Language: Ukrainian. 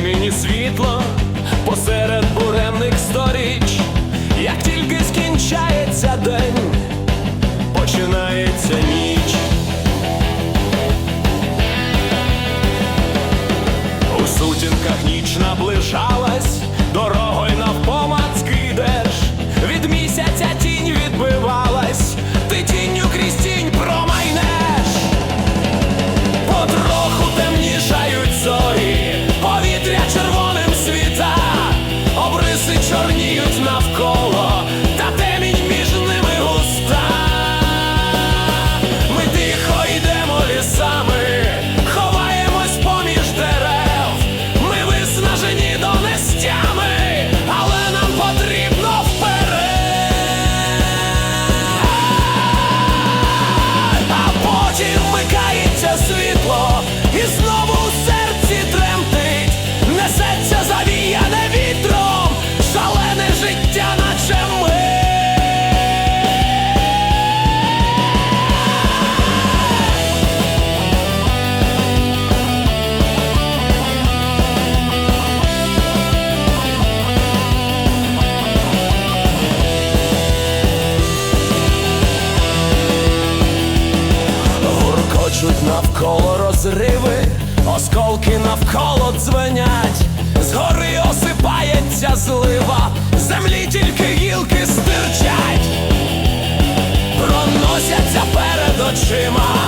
Мені світло посеред буремних сторіч, як тільки скінчається день, починається ніч. У сутінках ніч наближалась. навколо розриви, осколки навколо дзвенять, згори осипається злива, землі тільки гілки стирчать, проносяться перед очима.